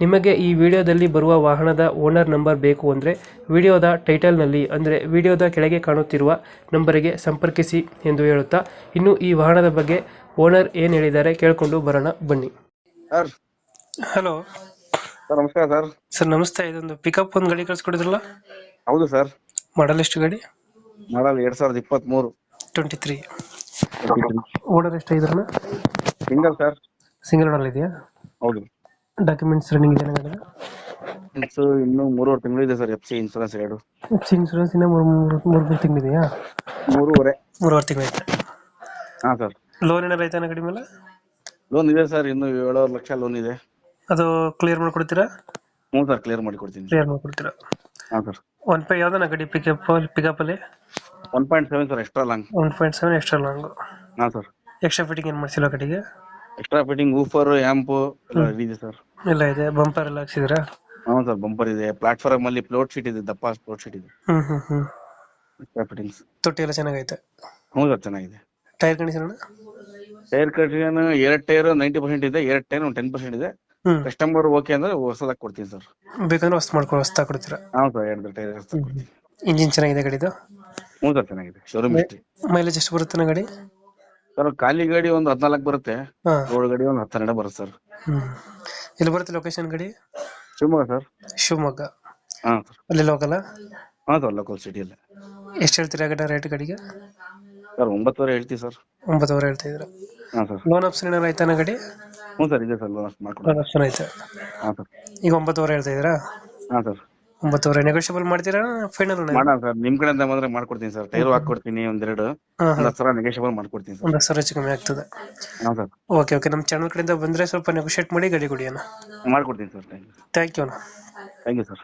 ನಿಮಗೆ ಈ ವಿಡಿಯೋದಲ್ಲಿ ಬರುವ ವಾಹನದ ಓನರ್ ನಂಬರ್ ಬೇಕು ಅಂದರೆ ವಿಡಿಯೋದ ಟೈಟಲ್ನಲ್ಲಿ ಅಂದರೆ ವಿಡಿಯೋದ ಕೆಳಗೆ ಕಾಣುತ್ತಿರುವ ನಂಬರಿಗೆ ಸಂಪರ್ಕಿಸಿ ಎಂದು ಹೇಳುತ್ತಾ ಇನ್ನು ಈ ವಾಹನದ ಬಗ್ಗೆ ಓನರ್ ಏನು ಹೇಳಿದ್ದಾರೆ ಕೇಳಿಕೊಂಡು ಬರೋಣ ಬನ್ನಿ. ಸರ್. ಹಲೋ. ಸರ್ ನಮಸ್ಕಾರ ಸರ್. ಸರ್ ನಮಸ್ತೆ. ಇದೊಂದು ಪಿಕಪ್ ಒಂದು ಗಾಡಿ ಕಳಿಸ್ಕೊಡಿದ್ರಲ್ಲ? ಹೌದು ಸರ್. ಮಾಡಲ್ ಎಷ್ಟು ಗಾಡಿ? ಮಾಡಲ್ ಎರಡ್ ಸಾವಿರದ ಇಪ್ಪತ್ತ್ ಮೂರು ಟ್ವೆಂಟಿ ತ್ರೀ ಓನರ್ ಎಷ್ಟಾಗಿದ್ರಣ ಸಿಂಗಲ್ ಸರ್ ಸಿಂಗಲ್ ಓನರ್ ಇದೆಯಾ? ಹೌದು. ಡಾಕ್ಯುಮೆಂಟ್ಸ್ ರನ್ನಿಂಗ್ ಇದೆ ಇನ್ಸ್ ಇನ್ನು ಮೂರುವರೆ ತಿಂಗಳು ಇದೆ ಸರ್ ಎಫ್ ಸಿ ಇನ್ಸೂರೆನ್ಸ್ ಎರಡು. ಇನ್ಸೂರೆನ್ಸ್ ಇನ್ನೂ ಮೂರು ಮೂರು ಮೂರು ತಿಂಗಳಿದೆಯಾ? ಮೂರುವರೆ. ಮೂರುವರೆ ತಿಂಗಳೈತೆ ಹಾಂ ಸರ್. ಲೋನ್ ಏನಾರು ಐತೆ ಕಡಿಮೆ ಮೇಲೆ? ಲೋನ್ ಇದೆ ಸರ್ ಇನ್ನು ಏಳುವರೆ ಲಕ್ಷ ಲೋನ್ ಇದೆ. ಅದು ಕ್ಲಿಯರ್ ಮಾಡ್ಕೊಡ್ತೀರಾ? ಹ್ಞೂ ಸರ್ ಕ್ಲಿಯರ್ ಮಾಡಿ ಕೊಡ್ತೀನಿ ಕ್ಲಿಯರ್ ಮಾಡ್ಕೊಡ್ತೀರಾ? ಹಾಂ ಸರ್. ಒನ್ ಪೈ ಯಾವ್ದಾನ ಗಡಿ ಪಿಕಪ್ ಪಿಕಪ್ ಅಲ್ಲಿ? One point seven sir extra long one point seven extra long ಹಾಂ ಸರ್. ಎಕ್ಸ್ಟ್ರಾ ಫಿಟ್ಟಿಂಗ್ ಏನು ಮಾಡ್ಸಿಲ್ಲ ಗಾಡಿಗೆ? ಎಕ್ಸ್ಟ್ರಾ ಫಿಟ್ಟಿಂಗ್ ಊಫರ್ ಎಲ್ಲ ರೆಡಿ ಇದೆ ಸರ್ ಎಲ್ಲ ಇದೆ. ಬಂಪರ್ ಎಲ್ಲ ಹಾಕ್ಸಿದ್ರಾ ಹಾ ಸರ್ ಬಂಪರ್ ಇದೆ. ಪ್ಲಾಟ್ಫಾರ್ಮ್ ಅಲ್ಲಿ ಫ್ಲೋಟ್ ಶೀಟ್ ಇದೆ ದಪ್ಪ ಫ್ಲೋಟ್ ಶೀಟ್ ಇದೆ. ಹ್ಮ್ ಹ್ಮ್ ಹ್ಮ್. ಎಕ್ಸ್ಟ್ರಾ ಫಿಟ್ಟಿಂಗ್ಸ್ ತೊಟ್ಟಿ ಎಲ್ಲ ಚೆನ್ನಾಗೈತೆ? ಹ್ಞೂ ಸರ್ ಚೆನ್ನಾಗಿದೆ. ಟೈರ್ ಕಂಡೀಷನ್ ಟೈರ್ ಕಂಡೀಷನ್ ಎರಡು ಟೈರ್ ನೈಂಟಿ ಪರ್ಸೆಂಟ್ ಇದೆ ಎರಡು ಟೈರ್ ಒಂದು ಟೆನ್ ಪರ್ಸೆಂಟ್ ಇದೆ. ಹ್ಮ್. ಕಸ್ಟಮರ್ ಓಕೆ ಅಂದ್ರೆ ಹೊಸದಾಗಿ ಕೊಡ್ತೀನಿ ಸರ್ ಬೇಕಂದ್ರೆ ಹೊಸ್ತು ಮಾಡ್ಕೊ ಹೊಸ್ತಾ ಕೊಡ್ತೀರಾ? ಹಾ ಸರ್ ಎರಡು ಟೈರ್ ಕೊಡ್ತೀನಿ. ಇಂಜಿನ್ ಚೆನ್ನಾಗಿದೆ ಗಾಡಿದು? ಹ್ಞೂ ಸರ್ ಚೆನ್ನಾಗಿದೆ. ಶೋರೂಮ್ ಹಿಸ್ಟ್ರಿ ಮೈಲೇಜ್ ಎಷ್ಟು ಬರುತ್ತೆ ಗಾಡಿ? ಸರ್ ಖಾಲಿ ಗಾಡಿ ಒಂದು ಹದಿನಾಲ್ಕು ಬರುತ್ತೆ. ಹಾ. ರೋಡ್ ಗಾಡಿ ಒಂದು ಹತ್ತೆರಡು ಬರುತ್ತೆ ಸರ್. ಹ್ಮ್. ಎಲ್ಲಿ ಬರುತ್ತೆ ಲೊಕೇಶನ್ ಗಾಡಿ? ಶಿವಮೊಗ್ಗ ಸರ್. ಶಿವಮೊಗ್ಗ. ಹಾ ಸರ್. ಅಲ್ಲಿ ಲೋಕಲ್ ಹೌದು ಸರ್ ಲೋಕಲ್ ಸಿಟಿಯಲ್ಲಿ ಎಷ್ಟು ಹೇಳ್ತೀರಾ ಗಾಡಿ ರೇಟ್ ಗಾಡಿಗೆ? ಸರ್ ಒಂಬತ್ತುವರೆ ಹೇಳ್ತೀವಿ ಸರ್. ಒಂಬತ್ತುವರೆ ಹೇಳ್ತಾ ಇದ್ರು ಹಾ ಸರ್. ಲೋನ್ ಆಪ್ಷನ್ ಏನಾರು ಆಯ್ತಾನ ಗಾಡಿ? ಹ್ಞೂ ಸರ್ ಇದೆ ಸರ್ ಲೋನ್ ಮಾಡ್ಕೊಡಿ ಲೋನ್ ಆಪ್ಷನ್ ಐತೆ ಹಾ ಸರ್. ಈಗ ಒಂಬತ್ತುವರೆ ಹೇಳ್ತಾ ಇದ್ದೀರಾ? ಹಾ ಸರ್. ಒಂಬತ್ತುವರೆ ನೆಗೋಷಿಯಬಲ್ ಮಾಡ್ತೀರಾ? ಫೈನಲ್ ಮಾಡೋಣ ಸರ್. ನಿಮ್ ಕಡೆಯಿಂದ ಬಂದ್ರೆ ಮಾಡ್ಕೊಡ್ತೀನಿ ಸರ್. ಟೈರ್ ಹಾಕೊಡ್ತೀನಿ ಒಂದೆರಡು. ಒಂದು ಹತ್ತು ಸಾವಿರ ಮಾಡ್ಕೊಡ್ತೀನಿ ಸರ್. ಒಂದು ಸಾವಿರ ಹೆಚ್ಚು ಕಮ್ಮಿ ಆಗ್ತದೆ. ಹಾ ಸರ್. ಓಕೆ ಓಕೆ ನಮ್ಮ ಚಾನಲ್ ಕಡೆಯಿಂದ ಬಂದ್ರೆ ಸ್ವಲ್ಪ ನೆಗೋಷಿಯೇಟ್ ಮಾಡಿ ಗಾಡಿ ಕೊಡಿ ಅಣ್ಣ. ಮಾಡ್ಕೊಡ್ತೀನಿ ಸರ್. ಥ್ಯಾಂಕ್ ಯು ಅಣ್ಣ. Thank you sir